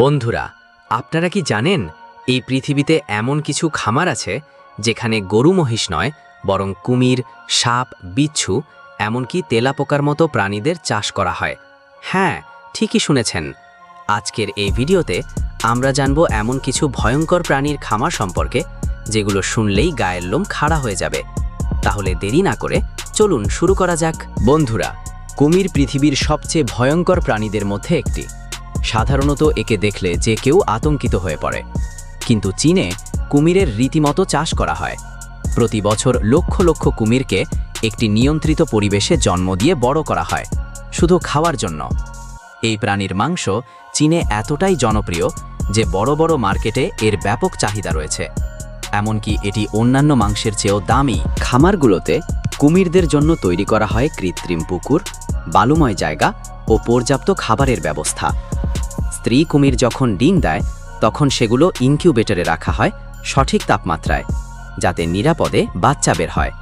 বন্ধুরা, আপনারা কি জানেন, এই পৃথিবীতে এমন কিছু খামার আছে যেখানে গরু মহিষ নয়, বরং কুমির, সাপ, বিচ্ছু, এমনকি তেলাপোকার মতো প্রাণীদের চাষ করা হয়। হ্যাঁ ঠিকই শুনেছেন। আজকের এই ভিডিওতে আমরা জানব এমন কিছু ভয়ঙ্কর প্রাণীর খামার সম্পর্কে, যেগুলো শুনলেই গায়ের লোম খাড়া হয়ে যাবে। তাহলে দেরি না করে চলুন শুরু করা যাক। বন্ধুরা, কুমির পৃথিবীর সবচেয়ে ভয়ঙ্কর প্রাণীদের মধ্যে একটি। সাধারণত একে দেখলে যে কেউ আতঙ্কিত হয়ে পড়ে। কিন্তু চীনে কুমিরের রীতিমতো চাষ করা হয়। প্রতি বছর লক্ষ লক্ষ কুমিরকে একটি নিয়ন্ত্রিত পরিবেশে জন্ম দিয়ে বড় করা হয়, শুধু খাওয়ার জন্য। এই প্রাণীর মাংস চীনে এতটাই জনপ্রিয় যে বড় বড় মার্কেটে এর ব্যাপক চাহিদা রয়েছে। এমনকি এটি অন্যান্য মাংসের চেয়েও দামি। খামারগুলোতে কুমিরদের জন্য তৈরি করা হয় কৃত্রিম পুকুর, বালুময় জায়গা ও পর্যাপ্ত খাবারের ব্যবস্থা। স্ত্রী কুমির যখন ডিম দেয়, তখন সেগুলো ইনকিউবেটরে রাখা হয় সঠিক তাপমাত্রায়, যাতে নিরাপদে বাচ্চা বের হয়।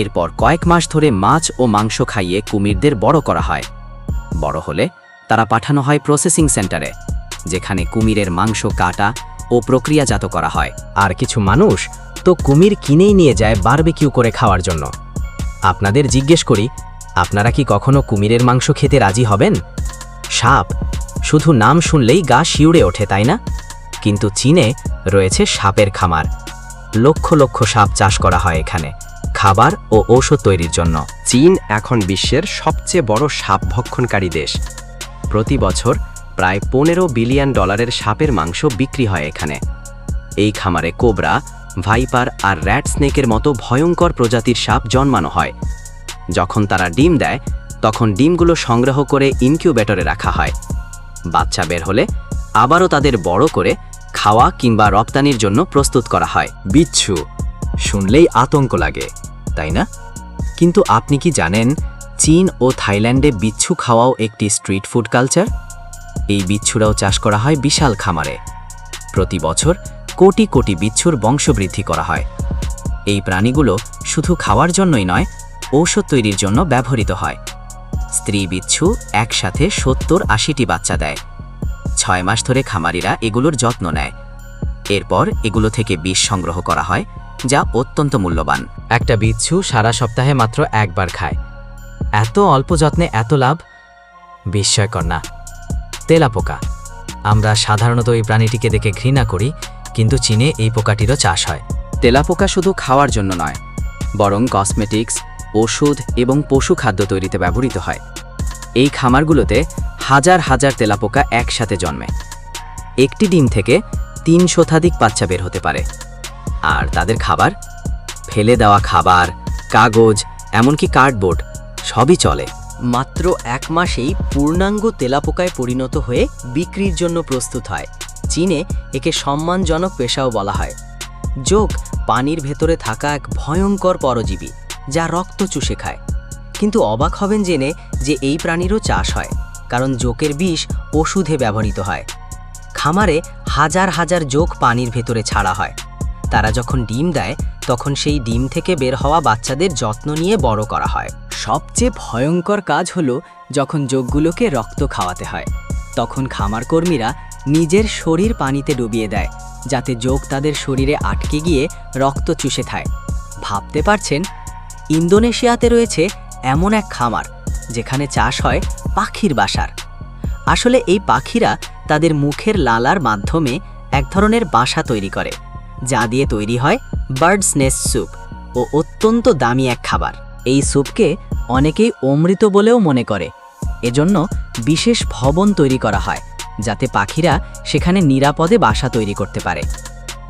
এরপর কয়েক মাস ধরে মাছ ও মাংস খাইয়ে কুমিরদের বড় করা হয়। বড় হলে তারা পাঠানো হয় প্রসেসিং সেন্টারে, যেখানে কুমিরের মাংস কাটা ও প্রক্রিয়াজাত করা হয়। আর কিছু মানুষ তো কুমির কিনেই নিয়ে যায় বারবিকিউ করে খাওয়ার জন্য। আপনাদের জিজ্ঞেস করি, আপনারা কি কখনো কুমিরের মাংস খেতে রাজি হবেন? সাপ শুধু নাম শুনলেই গা শিউড়ে ওঠে, তাই না? কিন্তু চীনে রয়েছে সাপের খামার। লক্ষ লক্ষ সাপ চাষ করা হয় এখানে, খাবার ও ঔষধ তৈরির জন্য। চীন এখন বিশ্বের সবচেয়ে বড় সাপ ভক্ষণকারী দেশ। প্রতি বছর প্রায় পনেরো বিলিয়ন ডলারের সাপের মাংস বিক্রি হয় এখানে। এই খামারে কোবরা, ভাইপার আর র্যাট স্নেকের মতো ভয়ঙ্কর প্রজাতির সাপ জন্মানো হয়। যখন তারা ডিম দেয়, তখন ডিমগুলো সংগ্রহ করে ইনকিউবেটরে রাখা হয়। বাচ্চা বের হলে আবারও তাদের বড় করে খাওয়া কিংবা রপ্তানির জন্য প্রস্তুত করা হয়। বিচ্ছু, শুনলেই আতঙ্ক লাগে, তাই না? কিন্তু আপনি কি জানেন চীন ও থাইল্যান্ডে বিচ্ছু খাওয়াও একটি স্ট্রিট ফুড কালচার? এই বিচ্ছুরাও চাষ করা হয় বিশাল খামারে। প্রতি বছর কোটি কোটি বিচ্ছুর বংশবৃদ্ধি করা হয়। এই প্রাণীগুলো শুধু খাওয়ার জন্যই নয়, ঔষধ তৈরির জন্য ব্যবহৃত হয়। স্ত্রী বিচ্ছু একসাথে সত্তর আশিটি বাচ্চা দেয়। ছয় মাস ধরে খামারিরা এগুলোর যত্ন নেয়। এরপর এগুলো থেকে বিষ সংগ্রহ করা হয় যা অত্যন্ত মূল্যবান। একটা বিচ্ছু সারা সপ্তাহে মাত্র একবার খায়। এত অল্প যত্নে এত লাভ? বিস্ময়কর না। তেলাপোকা। আমরা সাধারণত এই প্রাণীটিকে দেখে ঘৃণা করি কিন্তু চীনে এই পোকাটিরও চাষ হয়। তেলাপোকা শুধু খাওয়ার জন্য নয় বরং কসমেটিক্স ওষুধ এবং পশু খাদ্য তৈরিতে ব্যবহৃত হয়। এই খামারগুলোতে হাজার হাজার তেলাপোকা একসাথে জন্মে। একটি ডিম থেকে তিন শতাধিক বাচ্চা বের হতে পারে। আর তাদের খাবার? ফেলে দেওয়া খাবার, কাগজ, এমনকি কার্ডবোর্ড, সবই চলে। মাত্র এক মাসেই পূর্ণাঙ্গ তেলাপোকায় পরিণত হয়ে বিক্রির জন্য প্রস্তুত হয়। চীনে একে সম্মানজনক পেশাও বলা হয়। যোগ পানির ভেতরে থাকা এক ভয়ঙ্কর পরজীবী। যা রক্ত চুষে খায়। কিন্তু অবাক হবেন জেনে যে এই প্রাণীরও চাষ হয়, কারণ জোকের বিষ ওষুধে ব্যবহৃত হয়। খামারে হাজার হাজার জোক পানির ভেতরে ছাড়া হয়। তারা যখন ডিম দেয়, তখন সেই ডিম থেকে বের হওয়া বাচ্চাদের যত্ন নিয়ে বড় করা হয়। সবচেয়ে ভয়ঙ্কর কাজ হলো যখন যোগগুলোকে রক্ত খাওয়াতে হয়। তখন খামার কর্মীরা নিজের শরীর পানিতে ডুবিয়ে দেয়, যাতে যোগ তাদের শরীরে আটকে গিয়ে রক্ত চুষে খায়। ভাবতে পারছেন ইন্দোনেশিয়াতে রয়েছে এমন এক খামার, যেখানে চাষ হয় পাখির বাসার। আসলে এই পাখিরা তাদের মুখের লালার মাধ্যমে এক ধরনের বাসা তৈরি করে, যা দিয়ে তৈরি হয় বার্ডস নেস্ট স্যুপ ও অত্যন্ত দামি এক খাবার। এই স্যুপকে অনেকেই অমৃত বলেও মনে করে। এজন্য বিশেষ ভবন তৈরি করা হয়, যাতে পাখিরা সেখানে নিরাপদে বাসা তৈরি করতে পারে।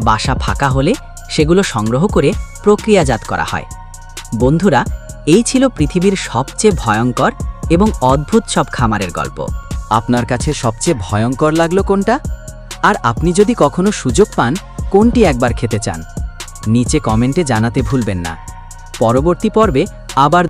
বাসা ফাঁকা হলে সেগুলো সংগ্রহ করে প্রক্রিয়াজাত করা হয়। বন্ধুরা, এই ছিল পৃথিবীর সবচেয়ে ভয়ঙ্কর এবং অদ্ভুত সব খামারের গল্প। আপনার কাছে সবচেয়ে ভয়ঙ্কর লাগল কোনটা? আর আপনি যদি কখনো সুযোগ পান, কোনটি একবার খেতে চান? নিচে কমেন্টে জানাতে ভুলবেন না। পরবর্তী পর্বে আবার